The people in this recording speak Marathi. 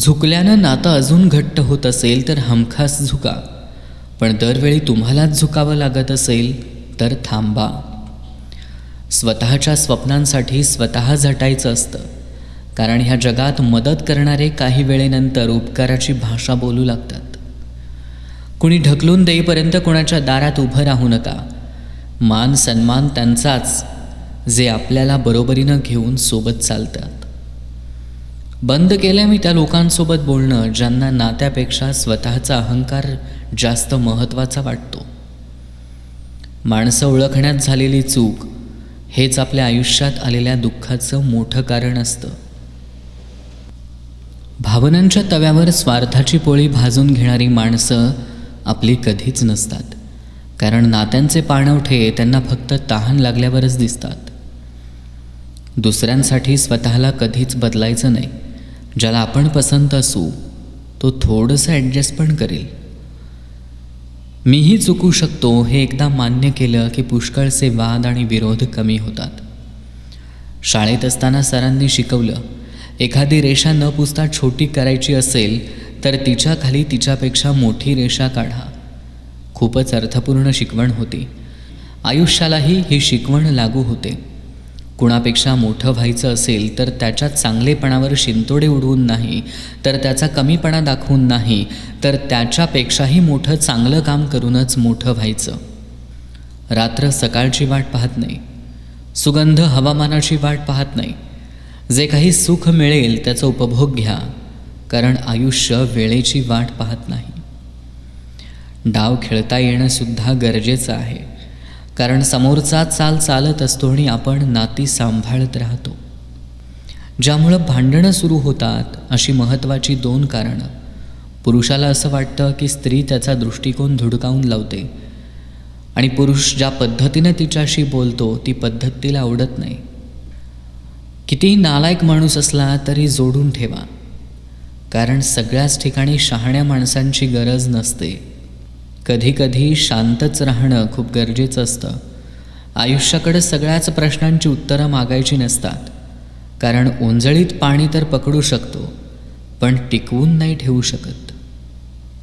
झुकल्यानं नातं अजून घट्ट होत असेल तर हमखास झुका. पण दरवेळी तुम्हालाच झुकावं लागत असेल तर थांबा. स्वतःच्या स्वप्नांसाठी स्वतः झटायचं असतं. कारण ह्या जगात मदत करणारे काही वेळेनंतर उपकाराची भाषा बोलू लागतात. कुणी ढकलून देईपर्यंत कोणाच्या दारात उभं राहू नका. मान सन्मान त्यांचाच जे आपल्याला बरोबरीनं घेऊन सोबत चालतात बंद केलं मी त्या लोकांसोबत बोलणं ज्यांना नात्यापेक्षा स्वतःचा अहंकार जास्त महत्त्वाचा वाटतो. माणसं ओळखण्यात झालेली चूक हेच आपल्या आयुष्यात आलेल्या दुःखाचं मोठं कारण असतं. भावनांच्या तव्यावर स्वार्थाची पोळी भाजून घेणारी माणसं आपली कधीच नसतात. कारण नात्यांचे पाणवठे त्यांना फक्त तहान लागल्यावरच दिसतात. दुसऱ्यांसाठी स्वतःला कधीच बदलायचं नाही. ज्याला आपण पसंत असू तो थोडंसं ॲडजस्ट पण करेल. मीही चुकू शकतो हे एकदा मान्य केलं की पुष्कळचे वाद आणि विरोध कमी होतात. शाळेत असताना सरांनी शिकवलं एखादी रेषा न पुसता छोटी करायची असेल तर तिच्या खाली तिच्यापेक्षा मोठी रेषा काढा. खूपच अर्थपूर्ण शिकवण होती. आयुष्यालाही ही शिकवण लागू होते. कुणापेक्षा मोठं व्हायचं असेल तर त्याच्या चांगलेपणावर शिंतोडे उडवून नाही तर त्याचा कमीपणा दाखवून नाही तर त्याच्यापेक्षाही मोठं चांगलं काम करूनच मोठं व्हायचं. रात्र सकाळची वाट पाहत नाही. सुगंध हवामानाची वाट पाहत नाही. जे काही सुख मिळेल त्याचा उपभोग घ्या कारण आयुष्य वेळेची वाट पाहत नाही. डाव खेळता येणंसुद्धा गरजेचं आहे. कारण समोरचा चाल चालत असतो आणि आपण नाती सांभाळत राहतो. ज्यामुळं भांडणं सुरू होतात अशी महत्त्वाची दोन कारणं. पुरुषाला असं वाटतं की स्त्री त्याचा दृष्टिकोन धुडकावून लावते. आणि पुरुष ज्या पद्धतीनं तिच्याशी बोलतो ती पद्धत तिला आवडत नाही. कितीही नालायक माणूस असला तरी जोडून ठेवा. कारण सगळ्याच ठिकाणी शहाण्या माणसांची गरज नसते. कधीकधी शांतच राहणं खूप गरजेचं असतं. आयुष्याकडे सगळ्याच प्रश्नांची उत्तरं मागायची नसतात. कारण ओंजळीत पाणी तर पकडू शकतो पण टिकवून नाही ठेवू शकत.